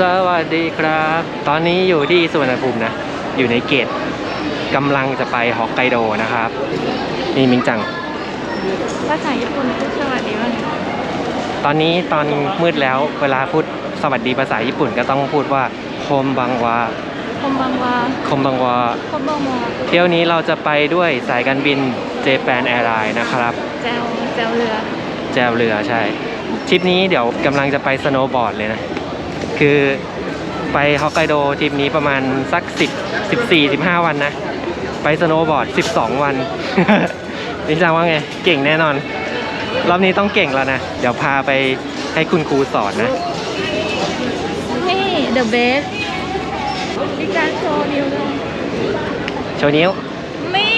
สวัสดีครับ ตอนนี้อยู่ที่สุวรรณภูมินะ อยู่ในเกตกำลังจะไปฮอกไกโดนะครับ นี่มิงจัง ภาษาญี่ปุ่นพูดสวัสดีว่าไงตอนนี้ตอนมืดแล้วเวลาพูดสวัสดีภาษาญี่ปุ่นก็ต้องพูดว่าโคมบังวาคมบังวาโคมบังวาคมบังวาเที่ยวนี้เราจะไปด้วยสายการบินเจแปนแอร์ไลน์นะครับ แจวแจวเรือ แจวเรือใช่ทริปนี้เดี๋ยวกำลังจะไปสโนว์บอร์ดเลยนะ คือไปฮอกไกโดทริปนี้ประมาณสัก 10 14 15 วันนะ ไปสโนว์บอร์ด 12 วันนิจังว่าไง เก่งแน่นอน รอบนี้ต้องเก่งแล้วนะ เดี๋ยวพาไปให้คุณครูสอนนะ นี่ the best มีการโชว์นิ้วด้วยโชว์นิ้วนี่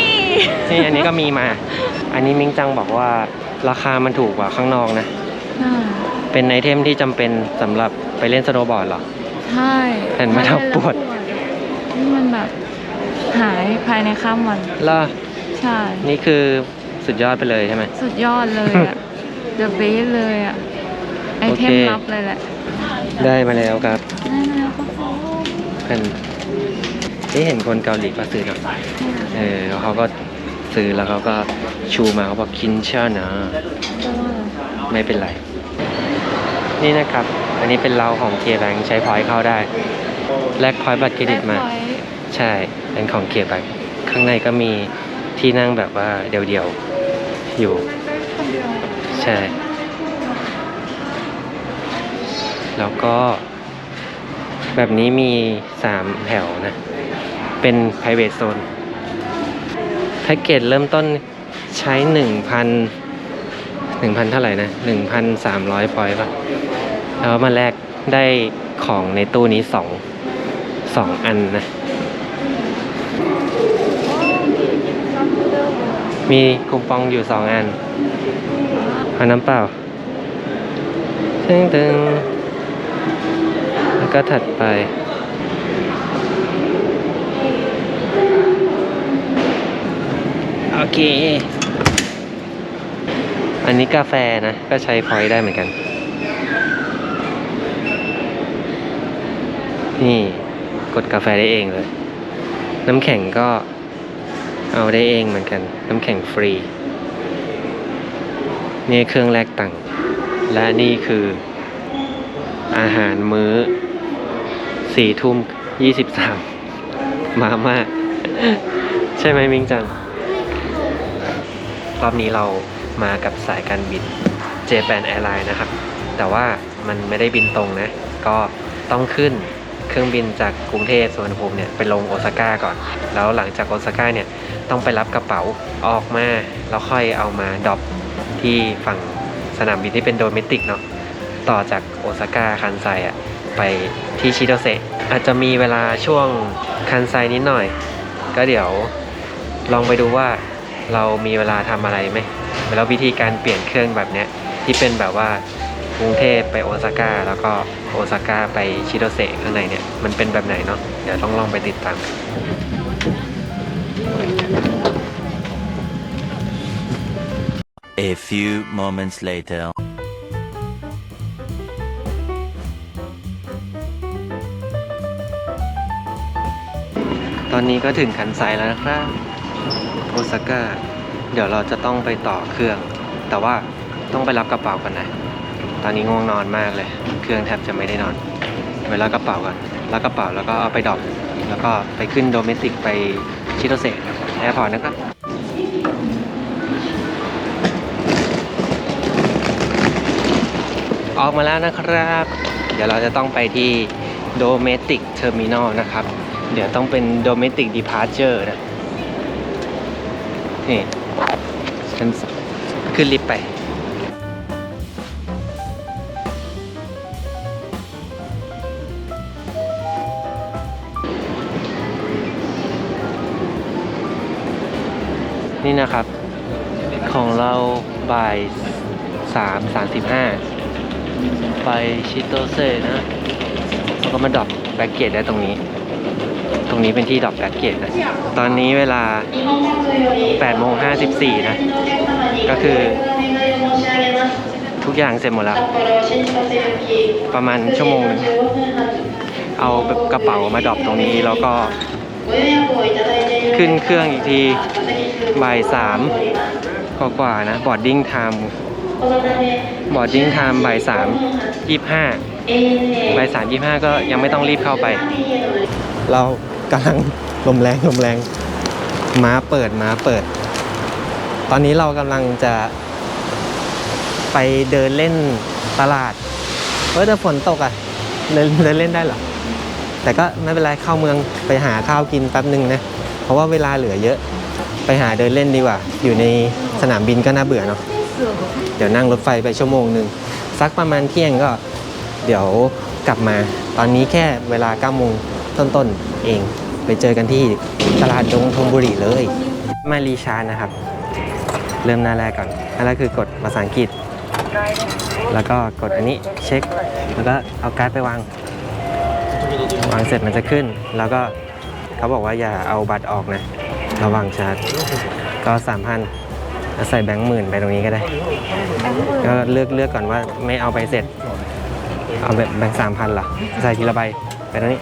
นี่อันนี้ก็มีมา อันนี้มิงจังบอกว่าราคามันถูกกว่าข้างนอกนะอ่า เป็นไอเทมที่จำเป็นสำหรับไปเล่นสโนว์บอร์ดเหรอ ใช่เห็นไหมเราปวด นี่มันแบบหายภายในข้ามวัน ล่ะ ใช่ นี่คือสุดยอดไปเลยใช่ไหม สุดยอดเลยอะ the best เลยอะไอเทมโอเค ลับเลยแหละได้มาแล้วครับได้มาแล้วครับผมเป็นนี่เห็นคนเกาหลีก็ซื้อเนอะเออแล้วเขาก็ซื้อแล้วเขาก็ชูมาเขาบอกคินเช่านะ ไม่เป็นไร นี่นะครับ อันนี้เป็นเราของเคแบงใช้พอยต์เข้าได้ แลกพอยต์บัตรเครดิตมาแลกพอยต์ใช่ เป็นของเคแบงข้างในก็มีที่นั่งแบบว่าเดียวๆ อยู่คนเดียวใช่ แล้วก็ แบบนี้มีสามแถวนะ เป็น private zone แพ็กเกจเริ่มต้นใช้หนึ่งพัน หนึ่งพันเท่าไหร่นะหนึ่งพันสามร้อยพอยต์ป่ะ แล้วมาแลกได้ของในตู้นี้สองสองอันนะ มีคูปองอยู่สองอันเอาน้ำเปล่าตึงตึงแล้วก็ถัดไปโอเค อันนี้กาแฟนะ ก็ใช้พอยต์ได้เหมือนกัน นี่กดกาแฟได้เองเลย น้ำแข็งก็เอาได้เองเหมือนกัน น้ำแข็งฟรี นี่เครื่องแลกตังค์และนี่คืออาหารมื้อสี่ทุ่มยี่สิบสามมาม่าใช่ไหมมิงจังรอบนี้เรา มากับสายการบิน Japan Airlines นะครับ แต่ว่ามันไม่ได้บินตรงนะ ก็ต้องขึ้นเครื่องบินจากกรุงเทพสุวรรณภูมิเนี่ยไปลงโอซาก้าก่อน แล้วหลังจากโอซาก้าเนี่ยต้องไปรับกระเป๋าออกมาแล้วค่อยเอามาดรอปที่ฝั่งสนามบินที่เป็นโดเมติกเนาะต่อจากโอซาก้าคันไซอะไปที่ชิโดเซะอาจจะมีเวลาช่วงคันไซนิดหน่อย ก็เดี๋ยวลองไปดูว่าเรามีเวลาทำอะไรไหม แล้ววิธีการเปลี่ยนเครื่องแบบเนี้ยที่เป็นแบบว่ากรุงเทพไปโอซาก้าแล้วก็โอซาก้าไปชิโดเซะข้างในเนี่ยมันเป็นแบบไหนเนาะเดี๋ยวต้องลองไปติดตามกัน A few moments later. ตอนนี้ก็ถึงคันไซแล้วนะครับ โอซาก้า เดี๋ยวเราจะต้องไปต่อเครื่อง แต่ว่าต้องไปรับกระเป๋ากันนะ ตอนนี้ง่วงนอนมากเลย เครื่องแทบจะไม่ได้นอน ไปรับกระเป๋าก่อนรับกระเป๋าแล้วก็เอาไปดรอปแล้วก็ไปขึ้นโดเมสติกไปชิโตเซะแอร์พอร์ตนะครับออกมาแล้วนะครับ เดี๋ยวเราจะต้องไปที่โดเมติกเทอร์มินอลนะครับ เดี๋ยวต้องเป็นโดเมติกดีพาร์เจอร์นะ นี่ ชั้นสองขึ้นลิฟต์ไป นี่นะครับ ของเราบ่ายสามสามสิบห้าไปชิโตเซนะแล้วก็มาดรอปแบ็กเกจได้ตรงนี้ รงนี้เป็นที่ดรอปแบ็กเกจนะ ตอนนี้เวลา8โมง54 นะ ก็คือ ทุกอย่างเสร็จหมดแล้ว ประมาณชั่วโมงหนึงเอากระเป๋ามาดรอปตรงนี้แล้วก็ขึ้นเครื่องอีกทีบ่ายสามกว่าๆนะบอดดิ้งไทม์บอดดิ้งไทม์บ่ายสามยี่ห้าบ่ายสามยี่ห้าก็ยังไม่ต้องรีบเข้าไป เรา กำลังลมแรงลมแรงม้าเปิดม้าเปิด ตอนนี้เรากำลังจะไปเดินเล่นตลาดเฮ้แต่ฝนตกอะเดินเดินเล่นได้เหรอ แต่ก็ไม่เป็นไรเข้าเมืองไปหาข้าวกินแป๊บหนึ่งนะ เพราะว่าเวลาเหลือเยอะ ไปหาเดินเล่นดีกว่า อยู่ในสนามบินก็น่าเบื่อเนาะเดี๋ยวนั่งรถไฟไปชั่วโมงหนึ่งสักประมาณเที่ยงก็ เดี๋ยวกลับมา ตอนนี้แค่เวลา9โมงต้นๆเอง ไปเจอกันที่ตลาดดงธนบุรีเลย มารีชาร์จนะครับ เริ่มหน้าแรกก่อนหน้าแรกคือกดภาษาอังกฤษ แล้วก็กดอันนี้เช็ค แล้วก็เอาการ์ดไปวาง วางเสร็จมันจะขึ้น แล้วก็เขาบอกว่าอย่าเอาบัตรออกนะ ระวังชาร์จ ก็สามพันใส่แบงค์หมื่นไปตรงนี้ก็ได้ ก็เลือกเลือกก่อนว่าไม่เอาไปเสร็จ เอาแบบแบงค์สามพันล่ะใส่ทีละใบไปตรงนี้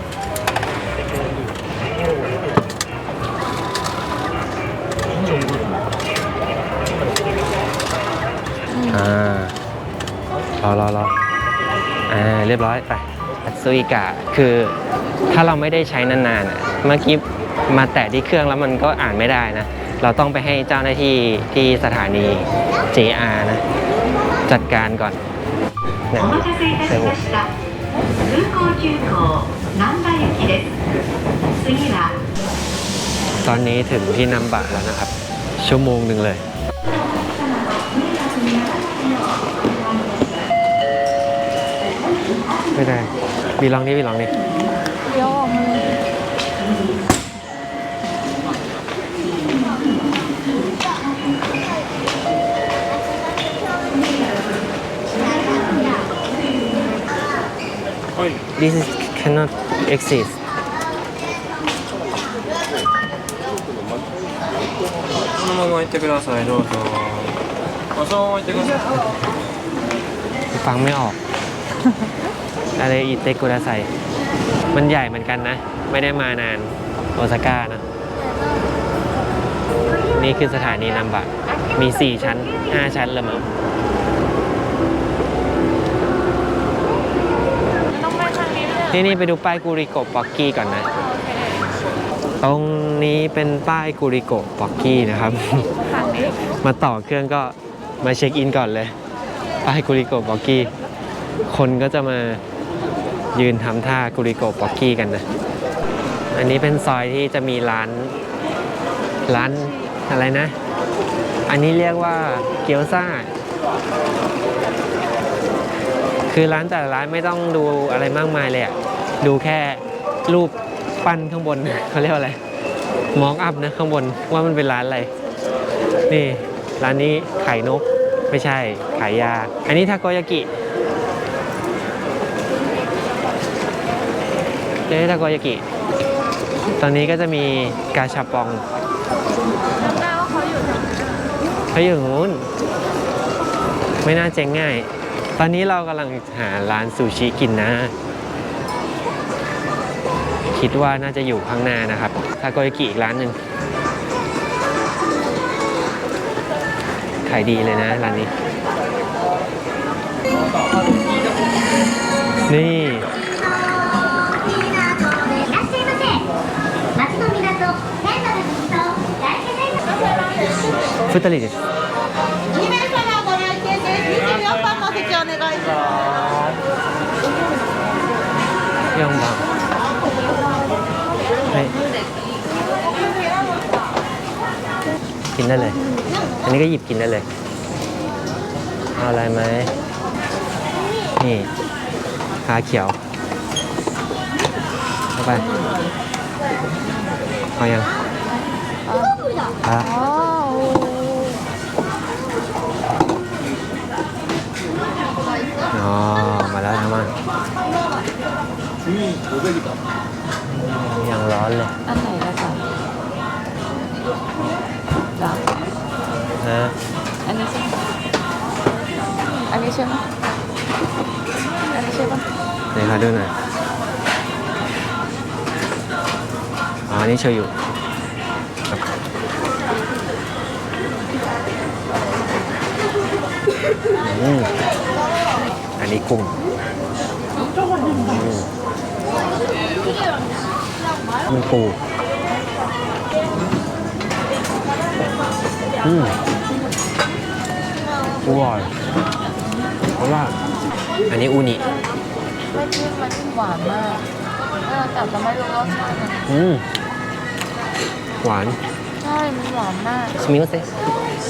รอรอรออ่าเรียบร้อยไปอัตซุยกะคือถ้าเราไม่ได้ใช้นานๆเมื่อกี้มาแตะที่เครื่องแล้วมันก็อ่านไม่ได้นะ เราต้องไปให้เจ้าหน้าที่ที่สถานี JR นะ จัดการก่อนนะเซลตอนนี้ถึงที่นัมบะแล้วนะครับ ชั่วโมงหนึ่งเลย ไม่ได้บีลองนี่บีลองนี่ เดี๋ยวออกมาเลย this is cannot exist そのまま行ってくださいどうぞそのまま行ってください ฟังไม่ออก อะไรอีเตกุระไซมันใหญ่เหมือนกันนะ ไม่ได้มานานโอซาก้านะ นี่คือสถานีนัมบะมี 4 ชั้น 5 ชั้นเลยมั้งต้องไปทางนี้เลยนี่นี่ไปดูป้ายกูริโกะป๊อกกี้ก่อนนะ ตรงนี้เป็นป้ายกูริโกะป๊อกกี้นะครับทางนี้มาต่อเครื่องก็มาเช็คอินก่อนเลย ป้ายกูริโกะป๊อกกี้ คนก็จะมายืนทำท่ากูริโกะปอกกี้กันนะ อันนี้เป็นซอยที่จะมีร้าน ร้านอะไรนะ อันนี้เรียกว่าเกี๊ยวซ่า คือร้านแต่ละร้านไม่ต้องดูอะไรมากมายเลยอะดูแค่รูปปั้นข้างบนเขาเรียกว่าอะไร มองอัพนะข้างบนว่ามันเป็นร้านอะไร นี่ ร้านนี้ขายนกไม่ใช่ขายยา อันนี้ทาโกยากิ เจ๊ทาโกยากิ ตอนนี้ก็จะมีกาชาปองจำได้ว่าเขาอยู่ทางนี้เขาอยู่นู้นไม่น่าเจ๊งง่าย ตอนนี้เรากำลังหาร้านซูชิกินนะ คิดว่าน่าจะอยู่ข้างหน้านะครับทาโกยากิอีกร้านหนึ่งขายดีเลยนะร้านนี้ นี่ 2人です2名様ご来店です24番の席お願いします4番はいกินได้เลย อันนี้ก็หยิบกินได้เลย เอาอะไรไหมนี่ขาเขียวเข้าไปเอายังอะ นนี้โชยุครับอืมอันนี้กุ้งอืมมันปูอืมอร่อยเพราะว่าอันนี้อูนิไม่จิ้มมันหวานมากเออแต่จะไม่รู้รสชาติมันอืม หวานใช่มันหวานมากสมิวเซ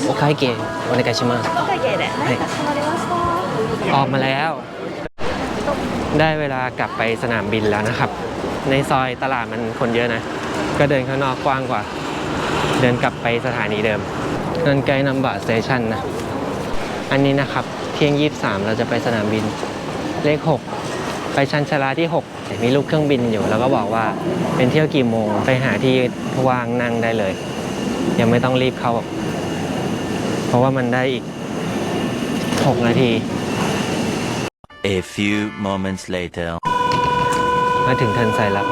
โอคายเกะโอเนกาชิมะโอคายเกะแหละออกมาแล้ว ได้เวลากลับไปสนามบินแล้วนะครับ ในซอยตลาดมันคนเยอะนะ ก็เดินข้างนอกกว้างกว่า เดินกลับไปสถานีเดิมนั่นไกล้นัมบะสเตชันนะ อันนี้นะครับ เที่ยง 23 เราจะไปสนามบินเลข 6 ไปชันชาลาที่ 6 มีลูกเครื่องบินอยู่ แล้วก็บอกว่าเป็นเที่ยวกี่โมง ไปหาที่ว่างนั่งได้เลย ยังไม่ต้องรีบเข้า เพราะว่ามันได้อีก 6 นาที A few moments later. มาถึงทันไซแล้ว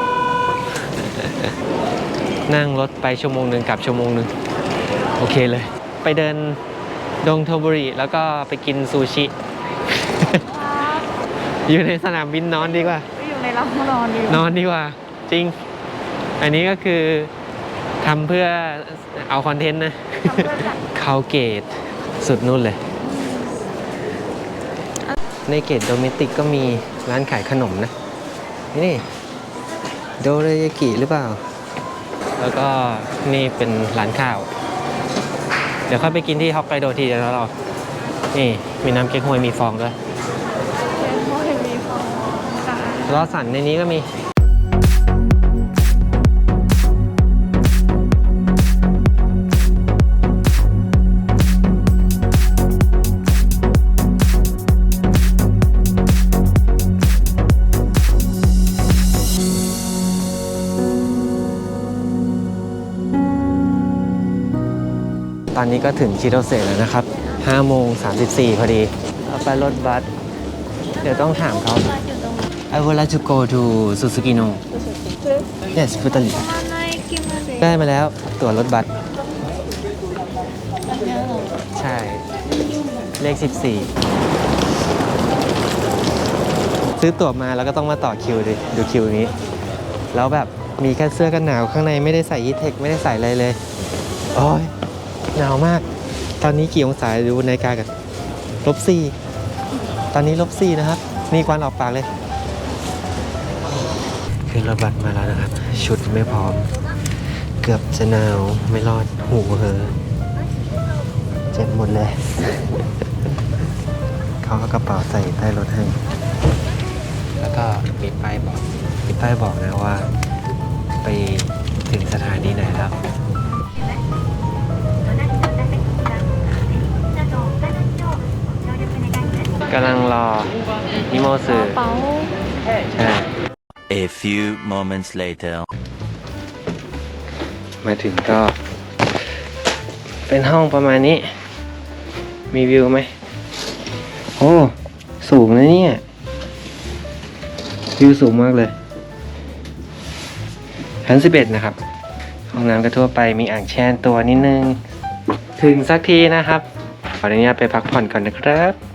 นั่งรถไปชั่วโมงหนึ่งกลับชั่วโมงหนึ่งโอเคเลย ไปเดินดงโทบุริแล้วก็ไปกินซูชิ อยู่ในสนามบินนอนดีกว่า อยู่ในร้านนอนดีนอนดีกว่า จริง อันนี้ก็คือทำเพื่อเอาคอนเทนต์นะเขาเกตสุดนู่นเลย ในเกตโดเมติกก็มีร้านขายขนมนะ นี่โดเรยากิหรือเปล่า แล้วก็นี่เป็นร้านข้าว เดี๋ยวค่อยไปกินที่ฮอกไกโดทีเดียวแล้วเรา นี่มีน้ำเก๊กฮวยมีฟองด้วย รอสันในนี้ก็มีตอนนี้ก็ถึงชิโรเซแล้วนะครับ5โมง34 พอดี เอาไปรถบัส เดี๋ยวต้องถามเขา I would like to go to Suzuki no Yes ฟุตลิได้มาแล้วตั๋วรถบัสใช่ เลข 14 ซื้อตั๋วมาแล้วก็ต้องมาต่อคิวดิดูคิวนี้ แล้วแบบมีแค่เสื้อกันหนาวข้างในไม่ได้ใส่ฮีทเทคไม่ได้ใส่อะไรเลยโอ้ยหนาวมาก ตอนนี้กี่องศาดูนาฬิกากันลบสี่ตอนนี้ลบสี่นะครับมีควันออกปากเลย ขึ้นรถบัสมาแล้วนะครับ ชุดไม่พร้อม เกือบจะหนาวไม่รอดหูเหอเจ็บหมดเลย เขาเอากระเป๋าใส่ใต้รถให้ แล้วก็มีป้ายบอกมีป้ายบอกนะว่า ไปถึงสถานีไหนแล้วกำลังรอนิโมสึเป๋าใช่ A few moments later. มาถึงก็ เป็นห้องประมาณนี้ มีวิวไหม โอ้ สูงนะเนี่ย วิวสูงมากเลยชั้น11นะครับ ห้องน้ำก็ทั่วไปมีอ่างแช่ตัวนิดนึง ถึงสักทีนะครับ ขออนุญาตไปพักผ่อนก่อนนะครับ